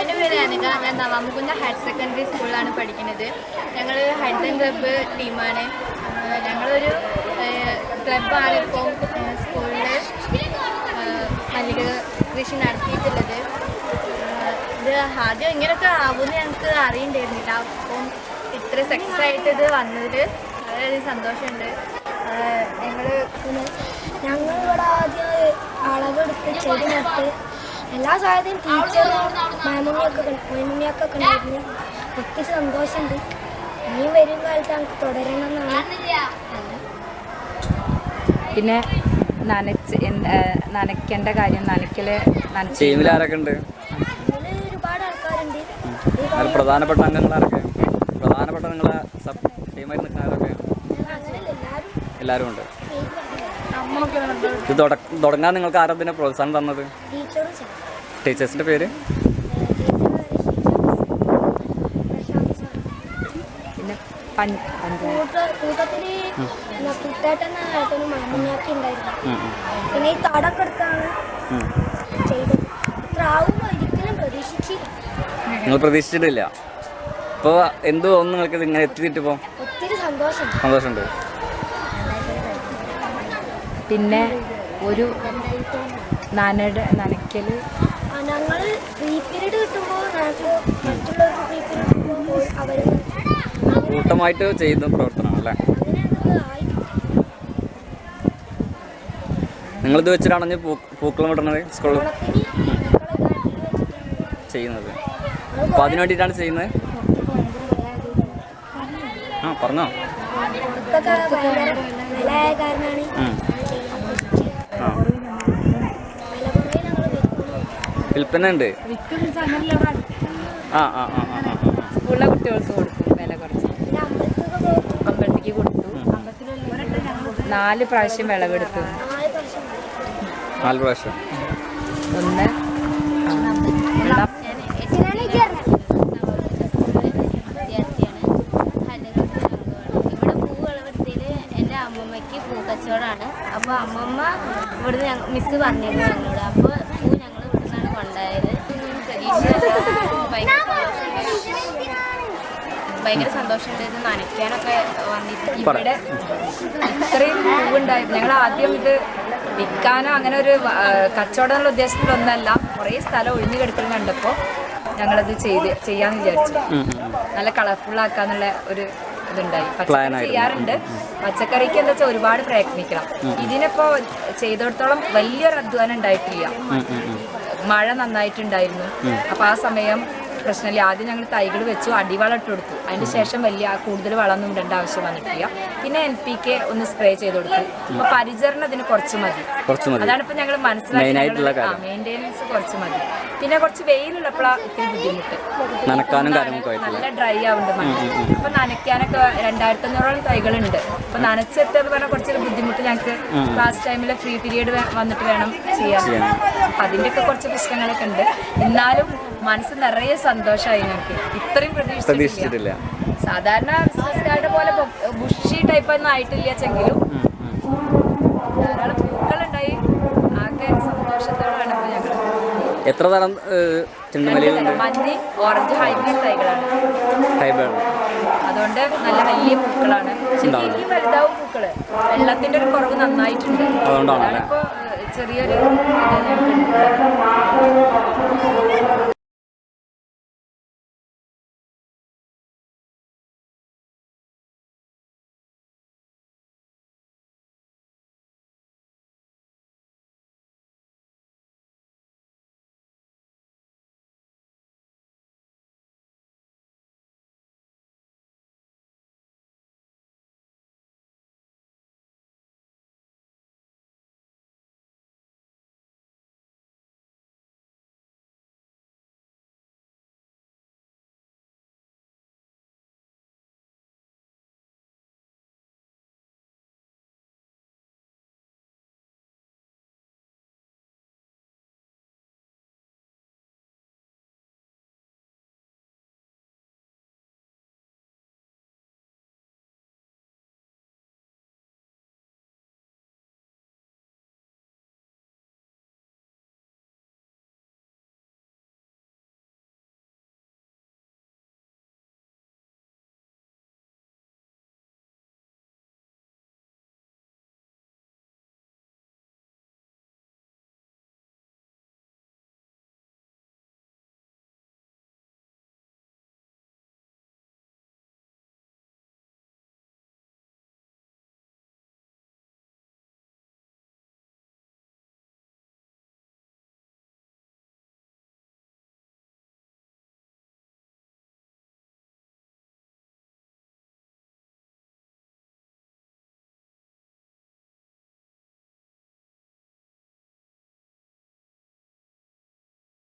എന്റെ പേര് അനിത ഞാൻ നവാമുകുന്ന ഹയർ സെക്കൻഡറി സ്കൂളിലാണ് പഠിക്കുന്നത്. ഞങ്ങൾ ഹൈഡൻ ക്ലബ്ബ് ടീമാണ് ഞങ്ങളൊരു ക്ലബ്ബാണ് ഇപ്പോൾ സ്കൂളിൽ മല്ലിക കൃഷി നടത്തിയിട്ടുള്ളത്. ഇത് ആദ്യം ഇങ്ങനെയൊക്കെ ആവുമെന്ന് ഞങ്ങൾക്ക് അറിയണ്ടായിരുന്നില്ല. അപ്പം ഇത്ര സക്സസ് ആയിട്ട് ഇത് വന്നതിൽ വളരെയധികം സന്തോഷമുണ്ട്. ഞങ്ങൾ ഇവിടെ ആദ്യം അളവെടുത്ത് ചെടി നട്ട് എല്ലാ സാധ്യതയും ടീച്ചറും മാമുണിയൊക്കെ മൈമുണിയൊക്കെ കണ്ടിരുന്നു ഒത്തിരി സന്തോഷമുണ്ട്. ഇനിയും വരും കാലത്ത് ഞങ്ങൾക്ക് തുടരണമെന്നാണ്. പിന്നെ നനച്ച് നനയ്ക്കേണ്ട കാര്യം നനയ്ക്കൽ നനച്ച് ടീമിൽ ആരൊക്കെ ഉണ്ട്? ഒരുപാട് ആൾക്കാരുണ്ട്. പ്രധാനപ്പെട്ട അംഗങ്ങൾ ആരൊക്കെ? പ്രധാനപ്പെട്ട നിങ്ങളെ സബ് ടീമായി നിൽക്കുന്നവരൊക്കെ എല്ലാവരും ഉണ്ട്. ഇത് തുടങ്ങാൻ നിങ്ങൾക്ക് ആരാ ആരതിനെ പ്രോത്സാഹനം തന്നത്? ടീച്ചേഴ്സിന്റെ പേര്? കൂട്ടത്തിൽ ഉണ്ടായിരുന്നു. പിന്നെ ഈ തടൊക്കെ എടുത്താണ് ചെയ്തത്. ഒരിക്കലും പ്രതീക്ഷിച്ചില്ല. നിങ്ങൾ പ്രതീക്ഷിച്ചിട്ടില്ല. ഇപ്പോൾ എന്ത് തോന്നുന്നു നിങ്ങൾക്ക് ഇങ്ങനെ എത്തിയിട്ടിപ്പോൾ ഒത്തിരി സന്തോഷം. സന്തോഷമുണ്ട്. പിന്നെ ഒരു നനട് നനയ്ക്കൽ ഞങ്ങൾ ഫ്രീ പീരീഡ് കിട്ടുമ്പോൾ ഞങ്ങൾക്ക് മറ്റുള്ളവർക്ക് ഫ്രീ പീരീഡ് കിട്ടുമ്പോൾ അവർ കൂട്ടമായിട്ട് ചെയ്യുന്ന പ്രവർത്തനം അല്ലേ നിങ്ങളിത് വെച്ചിട്ടാണ് ഇനി പൂക്കളം വിടണത് സ്കൂളിൽ ചെയ്യുന്നത്. അപ്പോൾ അതിനു വേണ്ടിയിട്ടാണ് ചെയ്യുന്നത്? ആ പറഞ്ഞോ പുറത്തൊക്കെ ഭയങ്കര വിലയായ കാരണമാണ് ഉം. ആ വില കുറേ ഞങ്ങൾ വെക്കുന്നു വിൽപ്പന ഉണ്ട് ആ ആ ആ ആ സ്കൂളിലെ കുട്ടികൾക്ക് കൊടുക്കും വില കുറച്ച്. അമ്പലത്തൊക്കെ കൊടുത്തു. നാല് പ്രാവശ്യം വിളവെടുത്തു. നാല് പ്രാവശ്യം. ഒന്ന് അമ്മമ്മയ്ക്ക് പൂ കച്ചവടമാണ് അപ്പോൾ അമ്മമ്മ ഇവിടുന്ന് മിസ് മിസ്സ് പറഞ്ഞിരുന്നു ഞങ്ങളോട് അപ്പോൾ പൂ ഞങ്ങൾ ഇവിടുന്നാണ് കൊണ്ടുപോയത് പ്രതീക്ഷ ഭയങ്കര സന്തോഷമുണ്ട് ഭയങ്കര സന്തോഷമുണ്ട് ഇത് നനയ്ക്കാനൊക്കെ വന്നിട്ട് ഇവിടെ ഇത്രയും പൂവുണ്ടായിരുന്നു ഞങ്ങൾ ആദ്യം ഇത് വിൽക്കാനോ അങ്ങനെ ഒരു കച്ചവടമുള്ള കച്ചവടം എന്നുള്ള ഉദ്ദേശത്തിലൊന്നല്ല. കുറേ സ്ഥലം ഒഴിഞ്ഞു കിടക്കുന്നത് കണ്ടപ്പോൾ ഞങ്ങളത് ചെയ്ത് ചെയ്യാന്ന് വിചാരിച്ചു. നല്ല കളർഫുൾ ആക്കാന്നുള്ള ഒരു ഇതുണ്ടായി. പച്ചക്കറി. ചെയ്യാറുണ്ട്. പച്ചക്കറിക്ക് എന്താ വെച്ചാൽ ഒരുപാട് പ്രയത്നിക്കണം. ഇതിനിപ്പോ ചെയ്തിടത്തോളം വലിയൊരു അധ്വാനം ഉണ്ടായിട്ടില്ല. മഴ നന്നായിട്ടുണ്ടായിരുന്നു. അപ്പൊ ആ സമയം പ്രശ്നമില്ല. ആദ്യം ഞങ്ങൾ തൈകൾ വെച്ചു അടിവളം ഇട്ട് കൊടുത്തു. അതിന് ശേഷം വലിയ കൂടുതൽ വളമൊന്നും ഇടേണ്ട ആവശ്യം വന്നിട്ടില്ല. പിന്നെ എൻ പി കെ ഒന്ന് സ്പ്രേ ചെയ്ത് കൊടുത്തു. അപ്പൊ പരിചരണം ഇതിന് കുറച്ച് മതി. അതാണ് ഇപ്പൊ ഞങ്ങൾ. മെയിന്റെനൻസ് കുറച്ച് മതി. പിന്നെ കുറച്ച് വെയിലുള്ളപ്പോഴാണ് ഇത്തിരി ബുദ്ധിമുട്ട്. നല്ല ഡ്രൈ ആവുന്നുണ്ട് മണ്ണ്. അപ്പൊ നനയ്ക്കാനൊക്കെ രണ്ടായിരത്തി അഞ്ഞൂറോളം തൈകളുണ്ട്. അപ്പൊ നനച്ചെത്തുക പറഞ്ഞാൽ കുറച്ചൊരു ബുദ്ധിമുട്ട് ഞങ്ങൾക്ക് ക്ലാസ് ടൈമിൽ ഫ്രീ പീരീഡ് വന്നിട്ട് വേണം ചെയ്യാൻ. അപ്പൊ അതിന്റെയൊക്കെ കുറച്ച് പ്രശ്നങ്ങളൊക്കെ ഉണ്ട്. എന്നാലും മനസ്സ് നിറയെ സന്തോഷമായി ഞങ്ങൾക്ക് ഇത്രയും പ്രതീക്ഷിച്ചിട്ടില്ല. സാധാരണ ബിസിനസ്സുകാരുടെ പോലെ ബുഷി ടൈപ്പ് ഒന്നും ആയിട്ടില്ല ചെങ്കിലും. ധാരാളം പൂക്കളുണ്ടായി. ആകെ സന്തോഷത്തോടെയാണ് ഇപ്പോൾ ഞങ്ങൾ എത്ര തരം ചെണ്ടുമല്ലികളുണ്ട് മഞ്ഞി ഓറഞ്ച് ഹൈബ്രിഡ് തൈകളാണ്. ഹൈബ്രിഡ് അതുകൊണ്ട് നല്ല വലിയ പൂക്കളാണ്. ഇനിയും വലുതാവും പൂക്കൾ. വെള്ളത്തിന്റെ ഒരു കുറവ് നന്നായിട്ടുണ്ട്. അതുകൊണ്ടാണ് ചെറിയൊരു.